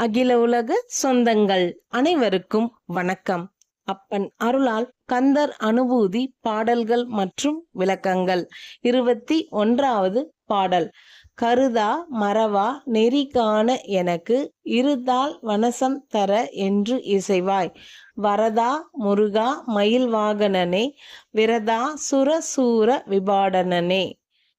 அகில உலக சொந்தங்கள் அனைவருக்கும் வணக்கம். அப்பன் அருளால் கந்தர் அனுபூதி பாடல்கள் மற்றும் விளக்கங்கள். இருபத்தி ஒன்றாவது பாடல். கருதா மறவா நெறி காண எனக்கு இருதால் வனசம் தர என்று இசைவாய். வரதா முருகா மயில் வாகனனே விரதா சுரசூர விபாடனனே.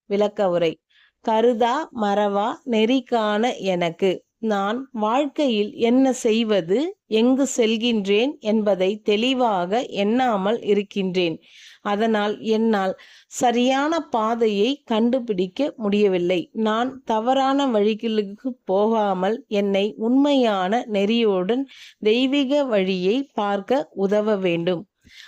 விளக்க உரை. கருதா மறவா நெறி காண எனக்கு நான் வாழ்க்கையில் என்ன செய்வது எங்கு செல்கின்றேன் என்பதை தெளிவாக எண்ணாமல் இருக்கின்றேன். அதனால் என்னால் சரியான பாதையை கண்டுபிடிக்க முடியவில்லை. நான் தவறான வழிகளுக்கு போகாமல் என்னை உண்மையான நெறியுடன் தெய்வீக வழியை பார்க்க உதவ வேண்டும்.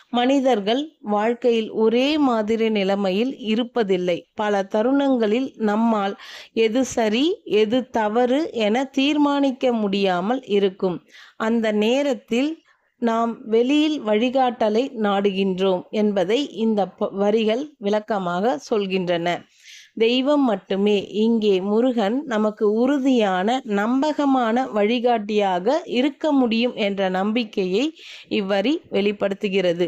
மனிதர்கள் வாழ்க்கையில் ஒரே மாதிரி நிலைமையில் இருப்பதில்லை. பல தருணங்களில் நம்மால் எது சரி எது தவறு என தீர்மானிக்க முடியாமல் இருக்கும். அந்த நேரத்தில் நாம் வெளியில் வழிகாட்டலை நாடுகின்றோம் என்பதை இந்த வரிகள் விளக்கமாக சொல்கின்றன. தெய்வம் மட்டுமே. இங்கே முருகன் நமக்கு உறுதியான நம்பகமான வழிகாட்டியாக இருக்க முடியும் என்ற நம்பிக்கையை இவ்வரி வெளிப்படுத்துகிறது.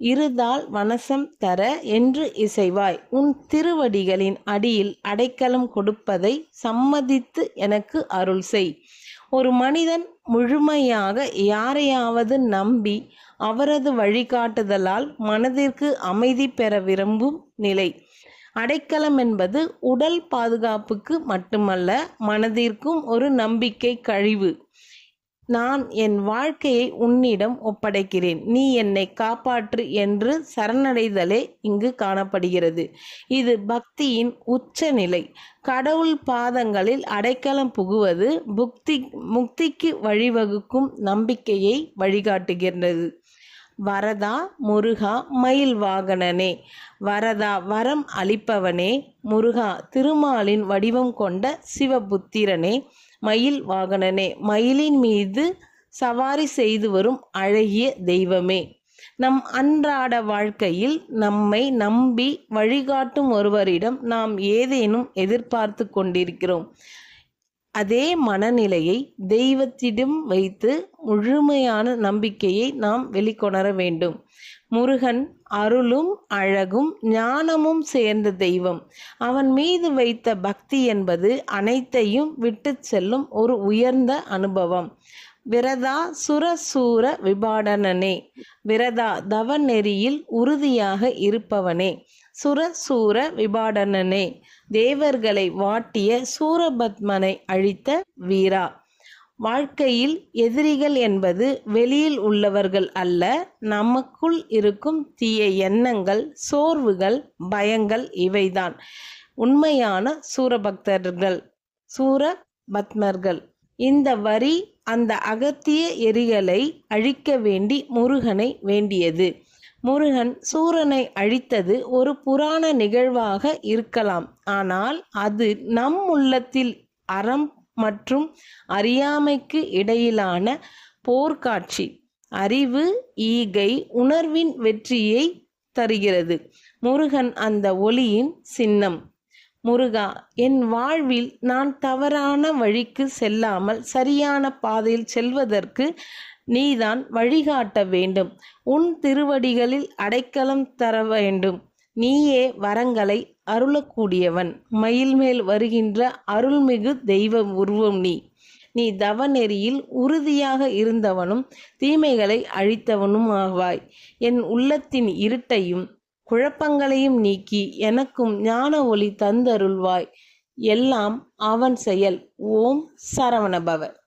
இருதால் வனசம் தர என்று இசைவாய் உன் திருவடிகளின் அடியில் அடைக்கலம் கொடுப்பதை சம்மதித்து எனக்கு அருள் செய். ஒரு மனிதன் முழுமையாக யாரையாவது நம்பி அவரது வழிகாட்டுதலால் மனதிற்கு அமைதி பெற விரும்பும் நிலை. அடைக்கலம் என்பது உடல் பாதுகாப்புக்கு மட்டுமல்ல மனதிற்கும் ஒரு நம்பிக்கை கழிவு. நான் என் வாழ்க்கையை உன்னிடம் ஒப்படைக்கிறேன். நீ என்னை காப்பாற்று என்று சரணடைதலே இங்கு காணப்படுகிறது. இது பக்தியின் உச்சநிலை. கடவுள் பாதங்களில் அடைக்கலம் புகுவது புக்தி முக்திக்கு வழிவகுக்கும் நம்பிக்கையை வழிகாட்டுகின்றது. வரதா முருகா மயில் வாகனனே. வரதா வரம் அளிப்பவனே. முருகா திருமாலின் வடிவம் கொண்ட சிவபுத்திரனே. மயில் வாகனனே. மயிலின் மீது சவாரி செய்து வரும் அழகிய தெய்வமே. நம் அன்றாட வாழ்க்கையில் நம்மை நம்பி வழிகாட்டும் ஒருவரிடம் நாம் ஏதேனும் எதிர்பார்த்து கொண்டிருக்கிறோம். அதே மனநிலையை தெய்வத்திடம் வைத்து முழுமையான நம்பிக்கையை நாம் வெளிக்கொணர வேண்டும். முருகன் அருளும் அழகும் ஞானமும் சேர்ந்த தெய்வம். அவன் மீது வைத்த பக்தி என்பது அனைத்தையும் விட்டு செல்லும் ஒரு உயர்ந்த அனுபவம். விரதா சுரசூர விபாடனனே. விரதா தவ நெறியில் உறுதியாக இருப்பவனே. சுரசூர விபாடனனே. தேவர்களை வாட்டிய சூரபத்மனை அழித்த வீரா. வாழ்க்கையில் எதிரிகள் என்பது வெளியில் உள்ளவர்கள் அல்ல நமக்குள் இருக்கும் தீய எண்ணங்கள் சோர்வுகள் பயங்கள் இவைதான். உண்மையான சூரபக்தர்கள் சூரபத்மர்கள். இந்த வரி அந்த அகத்திய எரிகளை அழிக்க வேண்டி முருகனை வேண்டியது. முருகன் சூரனை அழித்தது ஒரு புராண நிகழ்வாக இருக்கலாம். ஆனால் அது நம் உள்ளத்தில் அறம் மற்றும் அறியாமைக்கு இடையிலான போர்க்காட்சி. அறிவு ஈகை உணர்வின் வெற்றியை தருகிறது. முருகன் அந்த ஒளியின் சின்னம். முருகா என் வாழ்வில் நான் தவறான வழிக்கு செல்லாமல் சரியான பாதையில் செல்வதற்கு நீதான் வழிகாட்ட வேண்டும். உன் திருவடிகளில் அடைக்கலம் தர வேண்டும். நீயே வரங்களை அருளக்கூடியவன். மயில் மேல் வருகின்ற அருள்மிகு தெய்வ உருவம் நீ. நீ தவ நெறியில் உறுதியாக இருந்தவனும் தீமைகளை அழித்தவனும் ஆவாய். என் உள்ளத்தின் இருட்டையும் குழப்பங்களையும் நீக்கி எனக்கும் ஞான ஒளி தந்தருள்வாய். எல்லாம் அவன் செயல். ஓம் சரவணபவர்